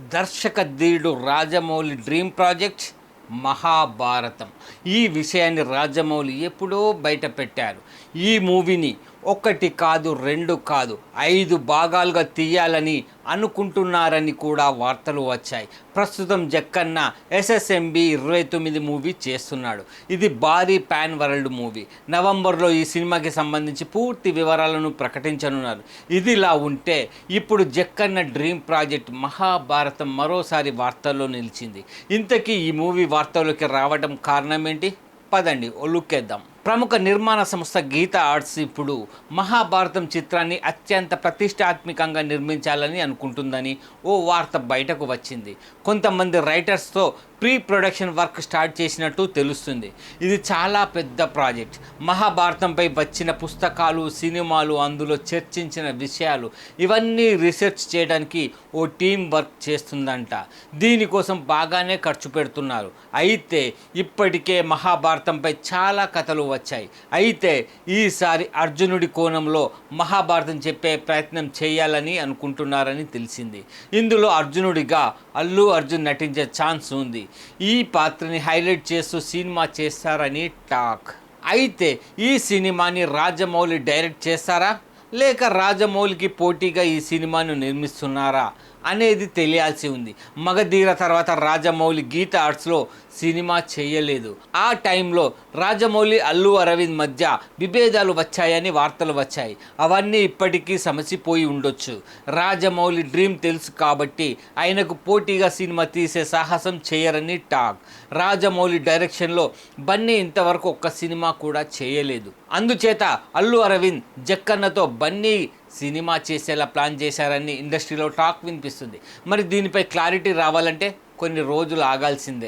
దర్శక ధీరుడు Rajamouli dream project Mahabharatam. ఈ విషయాన్ని రాజమౌళి ఎప్పుడో బయట పెట్టారు. ఈ మూవీని ఒకటి కాదు రెండు కాదు ఐదు భాగాలుగా తీయాలని అనుకుంటున్నారని కూడా వార్తలు వచ్చాయి. ప్రస్తుతం జక్కన్న ఎస్ఎస్ఎంబి ఇరవై తొమ్మిది మూవీ చేస్తున్నాడు. ఇది భారీ పాన్ వరల్డ్ మూవీ. నవంబర్లో ఈ సినిమాకి సంబంధించి పూర్తి వివరాలను ప్రకటించనున్నారు. ఇదిలా ఉంటే ఇప్పుడు జక్కన్న డ్రీమ్ ప్రాజెక్ట్ మహాభారతం మరోసారి వార్తల్లో నిలిచింది. ఇంతకీ ఈ మూవీ వార్తల్లోకి రావడం కారణం ఏంటి? పదండి ఒలుక్కేద్దాం ప్రముఖ నిర్మాణ సంస్థ గీత ఆర్ట్స్ ఇప్పుడు మహాభారతం చిత్రాన్ని అత్యంత ప్రతిష్టాత్మకంగా నిర్మించాలని అనుకుంటుందని ఓ వార్త బయటకు వచ్చింది. కొంతమంది రైటర్స్తో ప్రీ ప్రొడక్షన్ వర్క్ స్టార్ట్ చేసినట్టు తెలుస్తుంది. ఇది చాలా పెద్ద ప్రాజెక్ట్. మహాభారతంపై వచ్చిన పుస్తకాలు సినిమాలు అందులో చర్చించిన విషయాలు ఇవన్నీ రీసెర్చ్ చేయడానికి ఓ టీం వర్క్ చేస్తుందంట. దీనికోసం బాగానే ఖర్చు పెడుతున్నారు. అయితే ఇప్పటికే మహాభారతంపై చాలా కథలు వచ్చాయి. అయితే ఈసారి అర్జునుడి కోణంలో మహాభారతం చెప్పే ప్రయత్నం చేయాలని అనుకుంటున్నారని తెలిసింది. ఇందులో అర్జునుడిగా అల్లు అర్జున్ నటించే ఛాన్స్ ఉంది. ఈ పాత్రని హైలైట్ చేస్తూ సినిమా చేస్తారని టాక్. అయితే ఈ సినిమాని రాజమౌళి డైరెక్ట్ చేస్తారా? లేక రాజమౌళికి పోటీగా ఈ సినిమాను నిర్మిస్తున్నారా అనేది తెలియాల్సి ఉంది. మగధీర తర్వాత రాజమౌళి గీత ఆర్ట్స్లో సినిమా చేయలేదు. ఆ టైంలో రాజమౌళి అల్లు అరవింద్ మధ్య విభేదాలు వచ్చాయని వార్తలు వచ్చాయి. అవన్నీ ఇప్పటికీ సమసిపోయి ఉండొచ్చు. రాజమౌళి డ్రీమ్ తెలుసు కాబట్టి ఆయనకు పోటీగా సినిమా తీసే సాహసం చేయరని టాక్. రాజమౌళి డైరెక్షన్లో బన్నీ ఇంతవరకు ఒక్క సినిమా కూడా చేయలేదు. అందుచేత అల్లు అరవింద్ జక్కన్నతో బన్నీ సినిమా చేసేలా ప్లాన్ చేశారని ఇండస్ట్రీలో టాక్ వినిపిస్తుంది. మరి దీనిపై క్లారిటీ రావాలంటే కొన్ని రోజులు ఆగాల్సిందే.